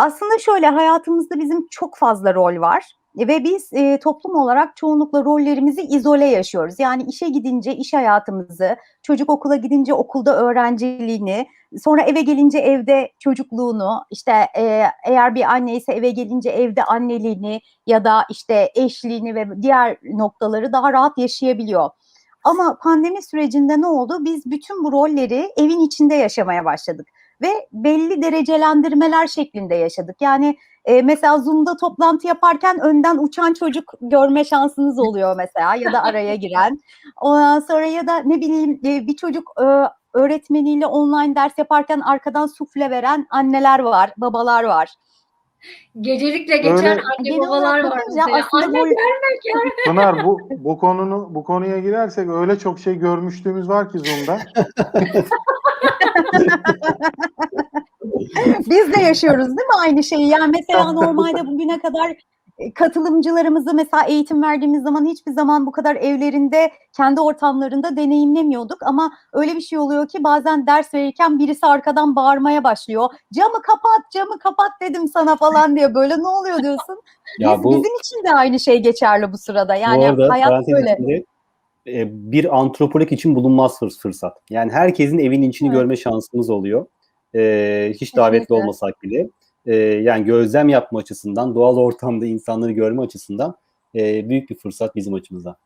Aslında şöyle, hayatımızda bizim çok fazla rol var ve biz, eee, toplum olarak çoğunlukla rollerimizi izole yaşıyoruz. Yani işe gidince iş hayatımızı, çocuk okula gidince okulda öğrenciliğini, sonra eve gelince evde çocukluğunu, işte, eee, eğer bir anneyse eve gelince evde anneliğini ya da, işte, eşliğini ve diğer noktaları daha rahat yaşayabiliyor. Ama pandemi sürecinde ne oldu? Biz bütün bu rolleri evin içinde yaşamaya başladık ve belli derecelendirmeler şeklinde yaşadık. Yani, eee, mesela Zoom'da toplantı yaparken önden uçan çocuk görme şansınız oluyor mesela ya da araya giren. Ondan sonra ya da ne bileyim, eee, bir çocuk, eee, öğretmeniyle online ders yaparken arkadan sufle veren anneler var, babalar var. Gecelikle geçen Öyle- anne babalar var bakınca mesela. aslında Anne bu ya. Pınar bu bu konunu bu konuya girersek öyle çok şey görmüşlüğümüz var ki Zoom'da. Biz de yaşıyoruz değil mi aynı şeyi? Yani mesela normalde bugüne kadar, katılımcılarımızı mesela eğitim verdiğimiz zaman hiçbir zaman bu kadar evlerinde, kendi ortamlarında deneyimlemiyorduk ama öyle bir şey oluyor ki bazen ders verirken birisi arkadan bağırmaya başlıyor. "Camı kapat, camı kapat dedim sana." falan diye. Böyle, "Ne oluyor?" diyorsun. Ya Biz bu bizim için de aynı şey geçerli bu sırada. bu Yani arada hayat böyle. içinde, eee, bir antropolog için bulunmaz fırs fırsat. Yani herkesin evinin içini Evet. görme şansımız oluyor. Eee, hiç davetli Kesinlikle. olmasak bile. Eee, yani gözlem yapma açısından, doğal ortamda insanları görme açısından, eee, büyük bir fırsat bizim açımızdan.